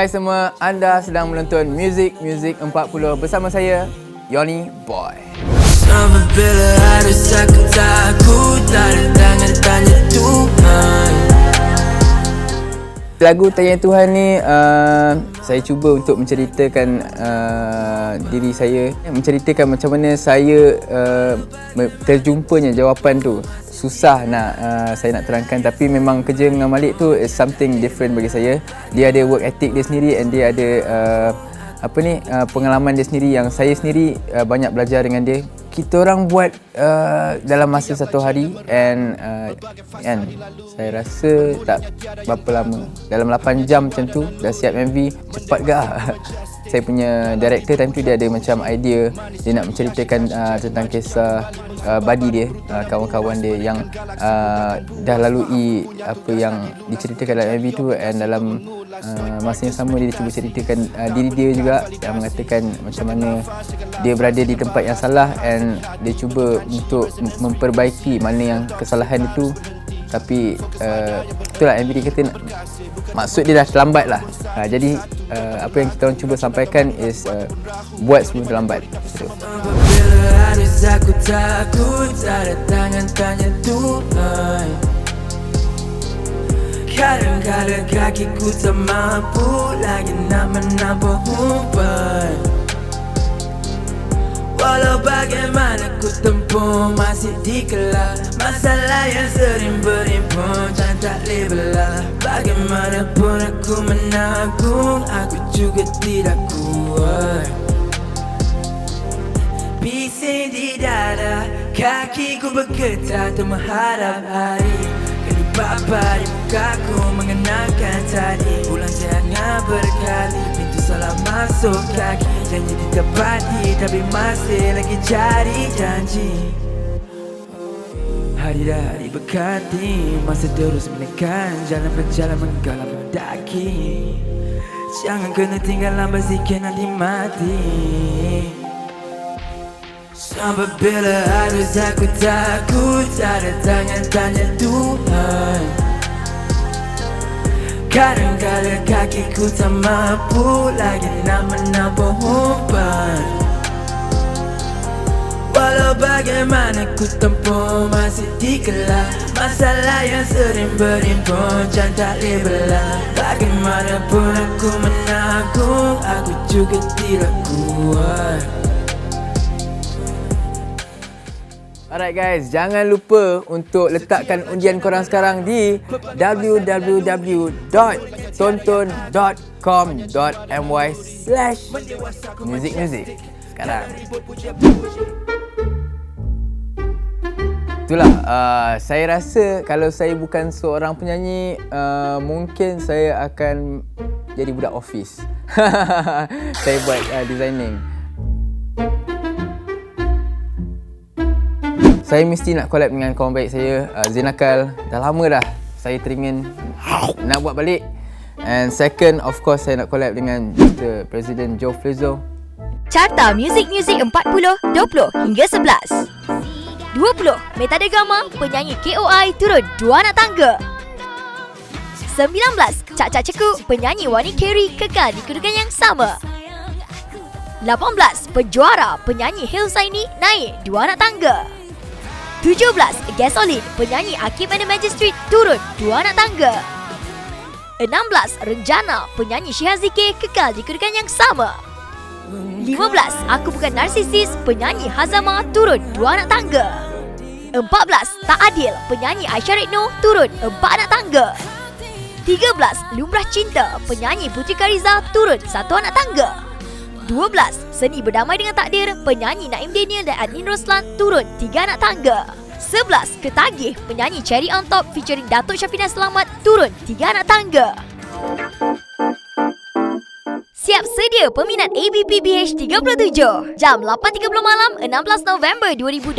Hai semua, anda sedang menonton Music Music 40 bersama saya, Yoni Boy. Bila harus aku takut Tak ada tangan tanya Tuhan Lagu Tanya Tuhan ni, uh, saya cuba untuk menceritakan uh, diri saya. Menceritakan macam mana saya uh, terjumpanya jawapan tu. Susah nak uh, saya nak terangkan tapi memang kerja dengan Malik tu is something different bagi saya. Dia ada work ethic dia sendiri and dia ada uh, apa ni uh, pengalaman dia sendiri yang saya sendiri uh, banyak belajar dengan dia. Kita orang buat uh, dalam masa satu hari and uh, kan saya rasa tak berapa lama. Dalam 8 jam macam tu dah siap MV cepat gak. saya punya director time tu dia ada macam idea. Dia nak menceritakan uh, tentang kisah uh, buddy dia, uh, kawan-kawan dia yang uh, dah lalui apa yang diceritakan dalam MV tu and dalam uh, masa yang sama dia cuba ceritakan uh, diri dia juga yang mengatakan macam mana dia berada di tempat yang salah and dia cuba untuk mem- memperbaiki mana yang kesalahan itu tapi uh, itulah dia kata maksud dia dah terlambat lah. Uh, jadi uh, apa yang kita orang cuba sampaikan is uh, buat sebelum terlambat. So, harus aku takut Tak Kadang-kadang mampu Lagi nak menampak umpan Walau bagaimana ku tempuh masih dikelar Masalah yang sering berimpun dan tak boleh belah. Bagaimanapun aku menanggung Aku juga tidak kuat. Bising di dada Kakiku bergetar untuk menghadap hari. Kali bapa di mukaku mengenangkan tadi Ulang jangan berkali salah masuk kaki. Janji ditepati tapi masih lagi cari janji. Hari dah hari berganti Masa terus menekan Jalan berjalan menggalam mendaki. Jangan kena tinggal lambat sikit nanti mati. Sampai bila harus aku takut? Tak ada tangan tanya Tuhan Kadang-kadang kakiku tak mampu Lagi nak menampak umpan. Walau bagaimana ku tempuh masih dikelar Masalah yang sering berimpun Jangan tak boleh belah Bagaimanapun aku menanggung Aku juga tidak kuat Alright guys, jangan lupa untuk letakkan undian korang sekarang di www.tonton.com.my slash music music sekarang. Itulah, uh, saya rasa kalau saya bukan seorang penyanyi, uh, mungkin saya akan jadi budak office. saya buat uh, designing. Saya mesti nak collab dengan kawan baik saya, uh, Zenakal. Dah lama dah saya teringin nak buat balik. And second, of course, saya nak collab dengan Mr. President Joe Flizzo. Carta Music Music 40, 20 hingga 11. 20. Metade Gama, penyanyi KOI turun dua anak tangga. 19. Cak Cak Ceku, penyanyi Wani Carey kekal di kedudukan yang sama. 18. Penjuara, penyanyi Hilsaini naik dua anak tangga. 17. Gasolin, penyanyi Akib and the Magistrate turun dua anak tangga. 16. Renjana, penyanyi Syihazike kekal di kedudukan yang sama. 15. Aku bukan narsisis, penyanyi Hazama turun dua anak tangga. 14. Tak adil, penyanyi Aisyah Retno turun empat anak tangga. 13. Lumrah cinta, penyanyi Putri Kariza turun satu anak tangga. 12. Seni berdamai dengan takdir, penyanyi Naim Daniel dan Adnin Roslan turun tiga anak tangga. 11. Ketagih, penyanyi Cherry on Top featuring Datuk Syafina Selamat turun tiga anak tangga. Siap sedia peminat ABPBH 37. Jam 8.30 malam 16 November 2025.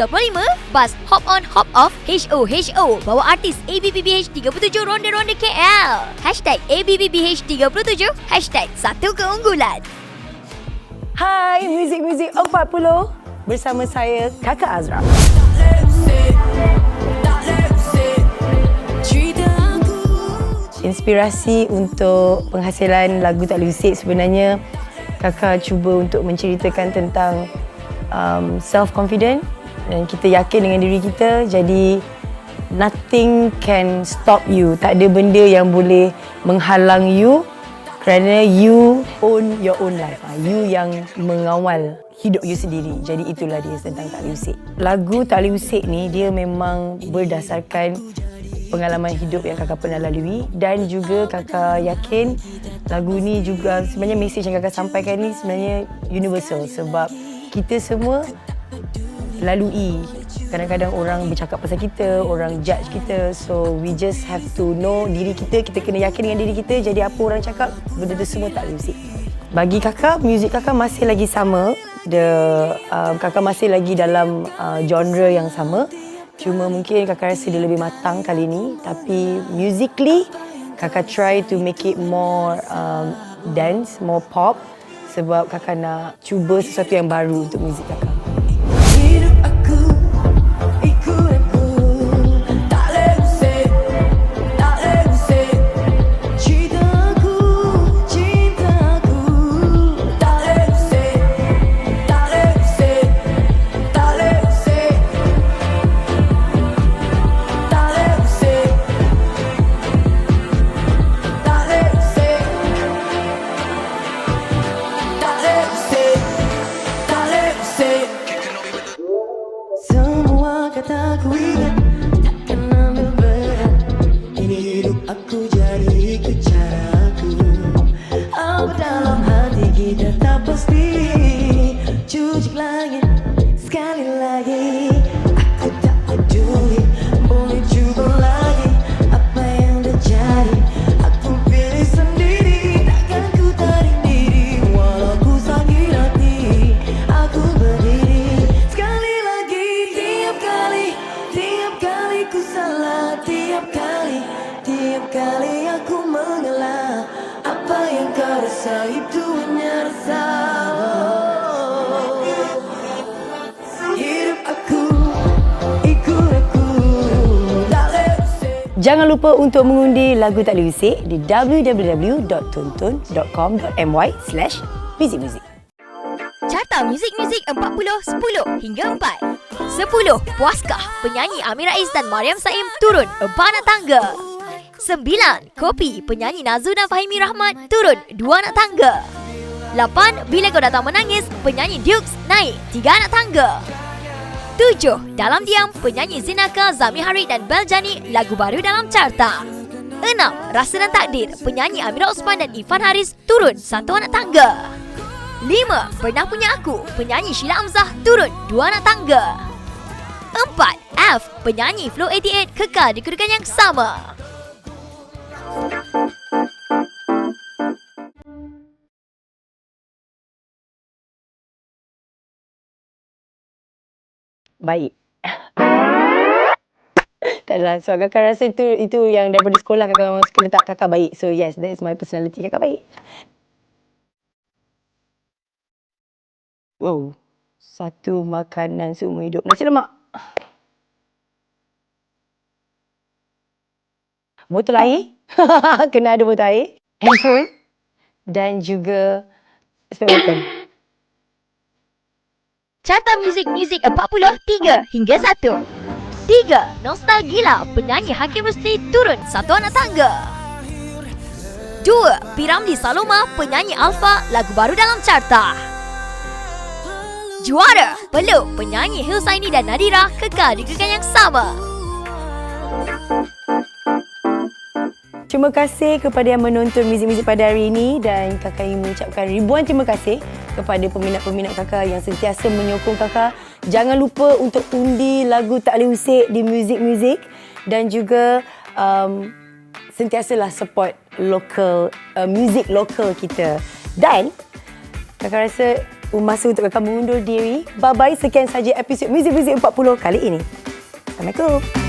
Bas Hop On Hop Off HOHO bawa artis ABPBH 37 Ronde-Ronde KL. Hashtag ABPBH 37. Hashtag satu keunggulan. Hai, Muzik Muzik 40 bersama saya Kakak Azra. inspirasi untuk penghasilan lagu tak Lusik sebenarnya kakak cuba untuk menceritakan tentang um, self confident dan kita yakin dengan diri kita. Jadi nothing can stop you. Tak ada benda yang boleh menghalang you kerana you own your own life. Ah, you yang mengawal hidup you sendiri. Jadi itulah dia tentang tak Usik. Lagu tak Usik ni dia memang berdasarkan pengalaman hidup yang kakak pernah lalui. Dan juga kakak yakin lagu ni juga sebenarnya mesej yang kakak sampaikan ni sebenarnya universal. Sebab kita semua lalui kadang-kadang orang bercakap pasal kita orang judge kita. So we just have to know diri kita. Kita kena yakin dengan diri kita. Jadi apa orang cakap benda tu semua tak musik bagi kakak muzik kakak masih lagi sama. The um, kakak masih lagi dalam uh, genre yang sama. Cuma mungkin kakak rasa dia lebih matang kali ni. Tapi musically kakak try to make it more um, dance, more pop. Sebab kakak nak cuba sesuatu yang baru untuk muzik kakak kata ku Boleh usik Jangan lupa untuk mengundi lagu tak Usik di www.tonton.com.my slash musik-muzik Carta muzik-muzik 40 10 hingga 4. 10. Puaskah penyanyi Amir Rais dan Mariam Saim turun empat anak tangga. 9. Kopi penyanyi Nazul dan Fahimi Rahmat turun dua anak tangga. 8. Bila kau datang menangis penyanyi Dukes naik tiga anak tangga. 7. Dalam diam penyanyi Zinaka, Zami Harid dan Beljani lagu baru dalam carta. 6. Rasa dan Takdir penyanyi Amira Osman dan Ifan Haris turun satu anak tangga. 5. Pernah Punya Aku, penyanyi Sheila Amzah turun dua anak tangga. 4. F. Penyanyi Flow 88 kekal di kedudukan yang sama. Baik. Tak adalah So kakak rasa itu itu yang daripada sekolah kakak memang suka letak kakak baik. So yes that is my personality. Kakak baik. Wow. Satu makanan seumur hidup. Nasi lemak. Botol air? Kena ada botol air? Handphone? Dan juga Spare botol Carta muzik-muzik 43 hingga 1. 3. Nostalgila, penyanyi Hakim Rusli turun satu anak tangga. 2. Piramli Saloma, penyanyi Alfa, lagu baru dalam carta. Juara, Peluk, penyanyi Hilsaini dan Nadira kekal di kedudukan yang sama. Terima kasih kepada yang menonton muzik-muzik pada hari ini dan kakak ingin mengucapkan ribuan terima kasih kepada peminat-peminat kakak yang sentiasa menyokong kakak. Jangan lupa untuk undi lagu Tak Boleh Usik di muzik-muzik dan juga um, sentiasalah support local uh, muzik lokal kita. Dan kakak rasa masa untuk kakak mengundur diri. Bye-bye. Sekian saja episod Muzik-Muzik 40 kali ini. Assalamualaikum.